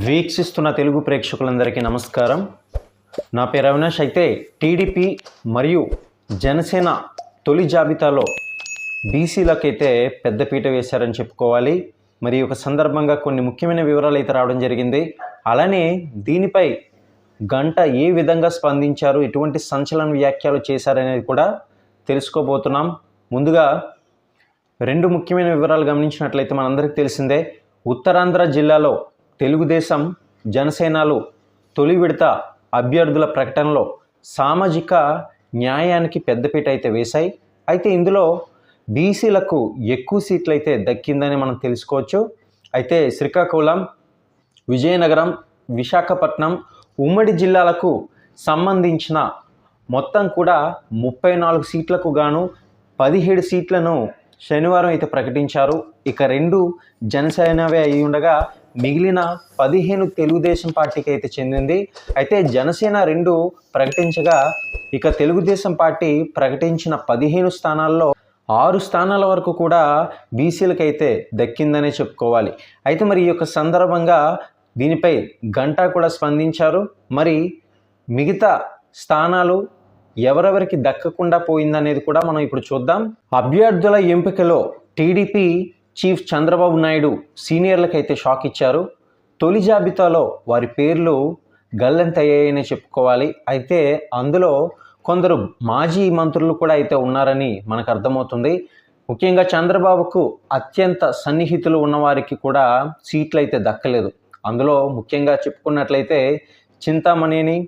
వీక్షిస్తున్న తెలుగు ప్రేక్షకులందరికీ నమస్కారం. నా పేరు అవినాష్. అయితే టీడీపీ మరియు జనసేన తొలి జాబితాలో బీసీలకైతే పెద్దపీట వేశారని చెప్పుకోవాలి. మరి ఒక సందర్భంగా కొన్ని ముఖ్యమైన వివరాలు అయితే రావడం జరిగింది. అలానే దీనిపై గంట ఏ విధంగా స్పందించారు ఎటువంటి సంచలన వ్యాఖ్యలు చేశారనేది కూడా తెలుసుకోబోతున్నాం. ముందుగా రెండు ముఖ్యమైన వివరాలు గమనించినట్లయితే మనందరికీ తెలిసిందే ఉత్తరాంధ్ర జిల్లాలో తెలుగుదేశం జనసేనలు తొలి విడత అభ్యర్థుల ప్రకటనలో సామాజిక న్యాయానికి పెద్దపీట అయితే వేశాయి. అయితే ఇందులో బీసీలకు ఎక్కువ సీట్లు అయితే దక్కిందని మనం తెలుసుకోవచ్చు. అయితే శ్రీకాకుళం విజయనగరం విశాఖపట్నం ఉమ్మడి జిల్లాలకు సంబంధించిన మొత్తం కూడా ముప్పై నాలుగు సీట్లకు గాను పదిహేడు సీట్లను శనివారం అయితే ప్రకటించారు. ఇక రెండు జనసేనవే అయి ఉండగా మిగిలిన పదిహేను తెలుగుదేశం పార్టీకి అయితే చెందింది. అయితే జనసేన రెండు ప్రకటించగా ఇక తెలుగుదేశం పార్టీ ప్రకటించిన పదిహేను స్థానాల్లో ఆరు స్థానాల వరకు కూడా బీసీలకైతే దక్కిందనే చెప్పుకోవాలి. అయితే మరి ఈ యొక్క సందర్భంగా దీనిపై గంటా కూడా స్పందించారు. మరి మిగతా స్థానాలు ఎవరెవరికి దక్కకుండా పోయిందనేది కూడా మనం ఇప్పుడు చూద్దాం. అభ్యర్థుల ఎంపికలో టీడీపీ చీఫ్ చంద్రబాబు నాయుడు సీనియర్లకైతే షాక్ ఇచ్చారు. తొలి జాబితాలో వారి పేర్లు గల్లంతయ్యాయని చెప్పుకోవాలి. అయితే అందులో కొందరు మాజీ మంత్రులు కూడా అయితే ఉన్నారని మనకు అర్థమవుతుంది. ముఖ్యంగా చంద్రబాబుకు అత్యంత సన్నిహితులు ఉన్నవారికి కూడా సీట్లు అయితే దక్కలేదు. అందులో ముఖ్యంగా చెప్పుకున్నట్లయితే చింతామణిని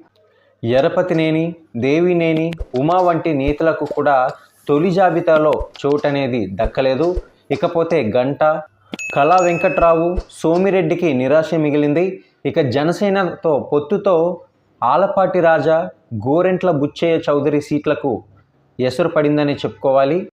ఎరపతినేని దేవినేని ఉమా వంటి నేతలకు కూడా తొలి జాబితాలో చోటు అనేది దక్కలేదు. ఇకపోతే గంట. కళా వెంకట్రావు సోమిరెడ్డికి నిరాశ మిగిలింది. ఇక జనసేనతో పొత్తుతో ఆలపాటి రాజా గోరెంట్ల బుచ్చయ్య చౌదరి సీట్లకు ఎసురు పడిందని చెప్పుకోవాలి.